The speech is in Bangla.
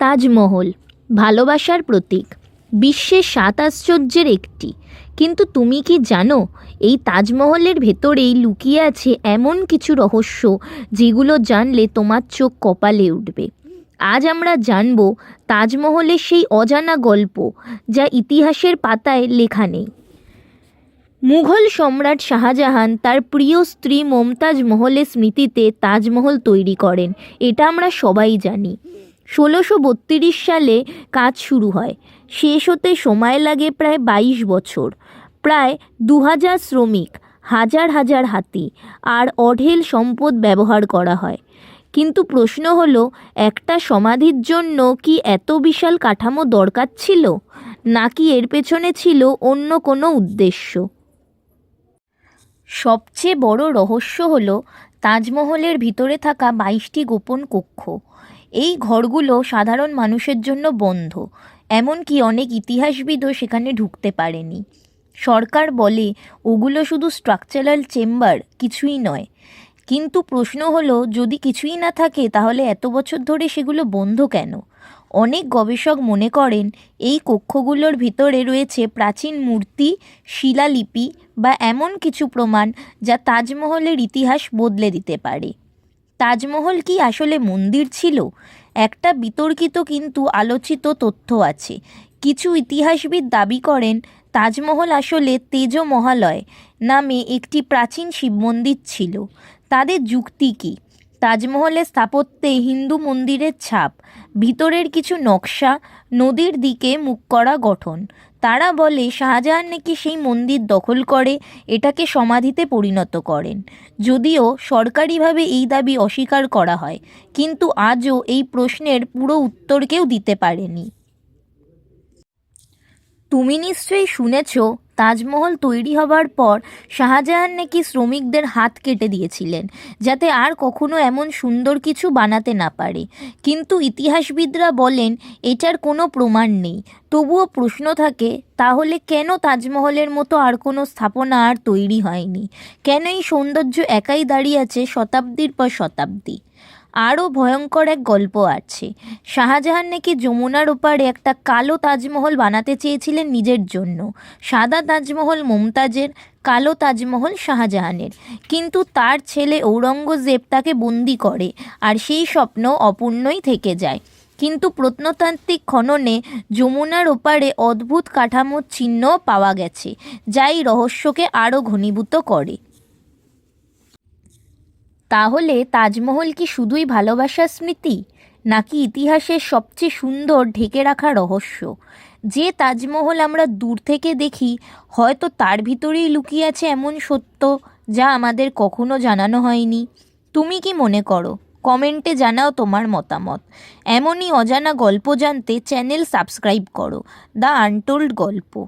তাজমহল, ভালোবাসার প্রতীক, বিশ্বের সাত আশ্চর্যের একটি। কিন্তু তুমি কি জানো, এই তাজমহলের ভেতরেই লুকিয়ে আছে এমন কিছু রহস্য যেগুলো জানলে তোমার চোখ কপালে উঠবে। আজ আমরা জানব তাজমহলের সেই অজানা গল্প যা ইতিহাসের পাতায় লেখা নেই। মুঘল সম্রাট শাহজাহান তার প্রিয় স্ত্রী মমতাজ মহলের স্মৃতিতে তাজমহল তৈরি করেন, এটা আমরা সবাই জানি। ষোলোশো বত্রিশ সালে কাজ শুরু হয়। শেষ হতে সময় লাগে প্রায় বাইশ বছর। প্রায় দু হাজার শ্রমিক, হাজার হাজার হাতি আর অঢেল সম্পদ ব্যবহার করা হয়। কিন্তু প্রশ্ন হলো, একটা সমাধির জন্য কি এত বিশাল কাঠামো দরকার ছিল? নাকি এর পেছনে ছিল অন্য কোনো উদ্দেশ্য? সবচেয়ে বড় রহস্য হলো, তাজমহলের ভিতরে থাকা বাইশটি গোপন কক্ষ। এই ঘরগুলো সাধারণ মানুষের জন্য বন্ধ, এমনকি অনেক ইতিহাসবিদও সেখানে ঢুকতে পারেনি। সরকার বলে, ওগুলো শুধু স্ট্রাকচারাল চেম্বার কিছুই নয়। কিন্তু প্রশ্ন হলো, যদি কিছুই না থাকে, তাহলে এত বছর ধরে সেগুলো বন্ধ কেন? অনেক গবেষক মনে করেন, এই কক্ষগুলোর ভিতরে রয়েছে প্রাচীন মূর্তি, শিলালিপি বা এমন কিছু প্রমাণ যা তাজমহলের ইতিহাস বদলে দিতে পারে। তাজমহল কি আসলে মন্দির ছিল? একটা বিতর্কিত কিন্তু আলোচিত তথ্য আছে। কিছু ইতিহাসবিদ দাবি করেন, তাজমহল আসলে তেজ মহালয় নামে একটি প্রাচীন শিব মন্দির ছিল। তাদের যুক্তি কী? তাজমহলের স্থাপত্যে হিন্দু মন্দিরের ছাপ, ভিতরের কিছু নকশা, নদীর দিকে মুখ করা গঠন। তারা বলে, শাহজাহান নাকি সেই মন্দির দখল করে, এটাকে সমাধিতে পরিণত করেন। যদিও সরকারিভাবে এই দাবি অস্বীকার করা হয়, কিন্তু আজও এই প্রশ্নের পুরো উত্তর কেউ দিতে পারেনি। তুমি নিশ্চয়ই শুনেছ তাজমহল তৈরি হবার পর শাহজাহান নাকি শ্রমিকদের হাত কেটে দিয়েছিলেন, যাতে আর কখনো এমন সুন্দর কিছু বানাতে না পারে। কিন্তু ইতিহাসবিদরা বলেন, এটার কোনো প্রমাণ নেই। তবুও প্রশ্ন থাকে, তাহলে কেন তাজমহলের মতো আর কোনো স্থাপনা আর তৈরি হয়নি? কেন এই সৌন্দর্য একাই দাঁড়িয়ে আছে শতাব্দীর পর শতাব্দী? আরও ভয়ঙ্কর এক গল্প আছে। শাহজাহান নাকি যমুনার ওপারে একটা কালো তাজমহল বানাতে চেয়েছিলেন নিজের জন্য। সাদা তাজমহল মমতাজের, কালো তাজমহল শাহজাহানের। কিন্তু তার ছেলে ঔরঙ্গজেব তাকে বন্দি করে আর সেই স্বপ্ন অপূর্ণই থেকে যায়। কিন্তু প্রত্নতান্ত্রিক খননে যমুনার ওপারে অদ্ভুত কাঠামোর চিহ্ন পাওয়া গেছে, যাই রহস্যকে আরও ঘনীভূত করে। তাহলে তাজমহল কি শুধুই ভালোবাসার স্মৃতি, নাকি ইতিহাসের সবচেয়ে সুন্দর ঢেকে রাখা রহস্য? যে তাজমহল আমরা দূর থেকে দেখি, হয়তো তার ভিতরেই লুকিয়ে আছে এমন সত্য যা আমাদের কখনো জানানো হয়নি। তুমি কি মনে করো? কমেন্টে জানাও তোমার মতামত। এমনই অজানা গল্প জানতে চ্যানেল সাবস্ক্রাইব করো। দ্য আনটোল্ড গল্প।